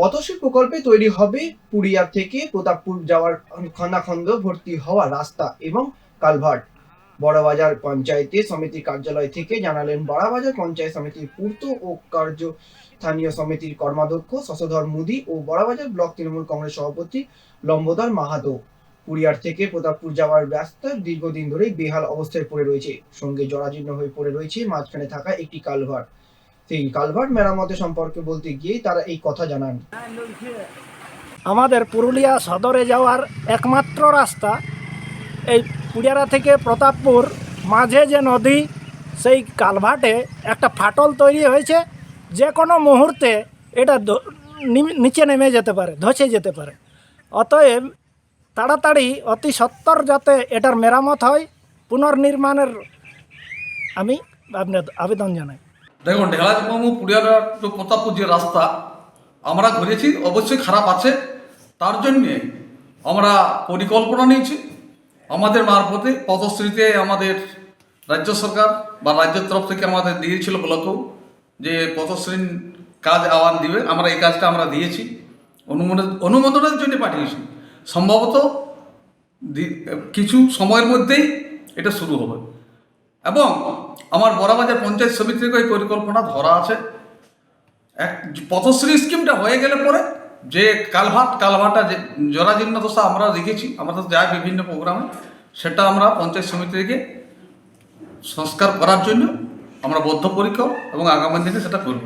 পথশ্রী প্রকল্পে তৈরি হবে পুরিয়া থেকে প্রতাপপুর যাওয়ার খন্দাখন্দ ভর্তি হওয়া রাস্তা এবং কালভার্ট। বড়বাজার পঞ্চায়েতে সমিতির কার্যালয় থেকে জানালেন, বড়বাজার পঞ্চায়েত সমিতির পূর্ত ও কার্য স্থানীয় সমিতির কর্মাধ্যক্ষ শশধর মুদি ও বড়বাজার ব্লক তৃণমূল কংগ্রেস সভাপতি লম্বোদর মাহাতো। পুরিয়ার থেকে প্রতাপপুর যাওয়ার রাস্তা দীর্ঘদিন ধরেই বেহাল অবস্থায় পড়ে রয়েছে। সঙ্গে জরাজীর্ণ হয়ে পড়ে রয়েছে মাঝখানে থাকা একটি কালভার্ট। সেই কালভার্ট মেরামতের সম্পর্কে বলতে গিয়ে তারা এই কথা জানান। আমাদের পুরুলিয়া সদরে যাওয়ার একমাত্র রাস্তা এই পুজারা থেকে প্রতাপপুর মাঝে যে নদী, সেই কালভার্টে একটা ফাটল তৈরি হয়েছে। যে কোনো মুহূর্তে এটা নিচে নেমে যেতে পারে, ধসে যেতে পারে। অতএব তাড়াতাড়ি অতি সত্বর যাতে এটার মেরামত হয়, পুনর্নির্মাণের আমি আপনার আবেদন জানাই। দেখুন ঢেলাজবাবু পুরিয়ারা টু প্রতাপপুর যে রাস্তা, আমরা ঘুরেছি, অবশ্যই খারাপ আছে। তার জন্যে আমরা পরিকল্পনা নিয়েছি। আমাদের মারফতে পথশ্রীতে আমাদের রাজ্য সরকার বা রাজ্যের তরফ থেকে আমাদের দিয়েছিল ব্লকেও যে পথশ্রীর কাজ আহ্বান দিবে। আমরা এই কাজটা আমরা দিয়েছি। অনুমোদন, অনুমোদনের জন্য পাঠিয়েছি। সম্ভবত কিছু সময়ের মধ্যেই এটা শুরু হবে। এবং আমার বড়বাজার পঞ্চায়েত সমিতি ওই পরিকল্পনা ধরা আছে। এক পথশ্রী স্কিমটা হয়ে গেলে পরে যে কালভাট কালভাটা যে জরাজীর্ণ দশা আমরা দেখেছি আমাদের যায় বিভিন্ন প্রোগ্রামে, সেটা আমরা পঞ্চায়েত সমিতিকে সংস্কার করার জন্য আমরা বদ্ধপরিকর এবং আগামী দিনে সেটা করব।